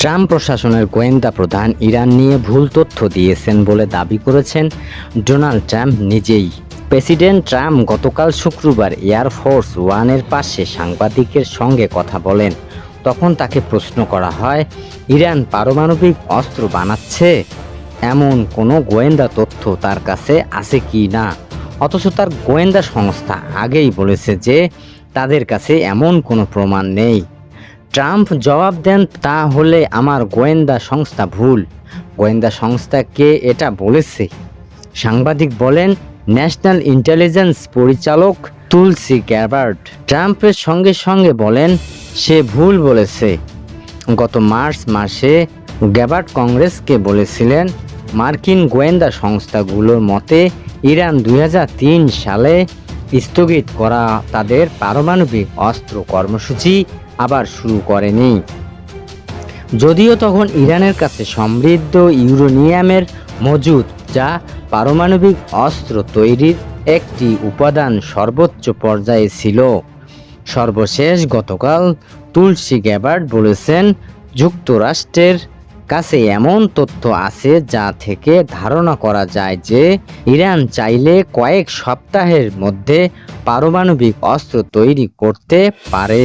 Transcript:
Trump প্রশাসনের গোয়েন্দা প্রধান ইরান নিয়ে ভুল তথ্য দিয়েছেন বলে দাবি করেছেন ডোনাল্ড ট্রাম্প নিজেই। প্রেসিডেন্ট ট্রাম্প গতকাল শুক্রবার এয়ারফোর্স ওয়ানের পাশে সাংবাদিকের সঙ্গে কথা বলেন। তখন তাকে প্রশ্ন করা হয়, ইরান পারমাণবিক অস্ত্র বানাচ্ছে? এমন কোনো গোয়েন্দা তথ্য তার কাছে আছে কি না? অথচ তার গোয়েন্দা সংস্থা আগেই বলেছে যে তাদের কাছে এমন কোনো প্রমাণ নেই। ট্রাম্প জবাব দেন, তা হলে আমার গোয়েন্দা সংস্থা ভুল। গোয়েন্দা সংস্থা কে এটা বলেছে? সাংবাদিক বলেন, ন্যাশনাল ইন্টেলিজেন্স পরিচালক তুলসি গ্যাবার্ড ট্রাম্পের সঙ্গে সঙ্গে বলেন, সে ভুল বলেছে। গত মার্চ মাসে গ্যাবার্ড কংগ্রেসকে বলেছিলেন, মার্কিন গোয়েন্দা সংস্থাগুলোর মতে, ইরান দুই হাজার তিন সালে স্থগিত করা তাদের পারমাণবিক অস্ত্র কর্মসূচি আবার শুরু করেনি। যদিও তখন ইরানের কাছে সমৃদ্ধ ইউরোনিয়ামের মজুদ, যা পারমাণবিক অস্ত্র তৈরির একটি উপাদান সর্বোচ্চ পর্যায়ে ছিল। সর্বশেষ গতকাল তুলসী গ্যাবার্ড বলেছেন, যুক্তরাষ্ট্রের কাছে এমন তথ্য আছে যা থেকে ধারণা করা যায় যে ইরান চাইলে কয়েক সপ্তাহের মধ্যে পারমাণবিক অস্ত্র তৈরি করতে পারে।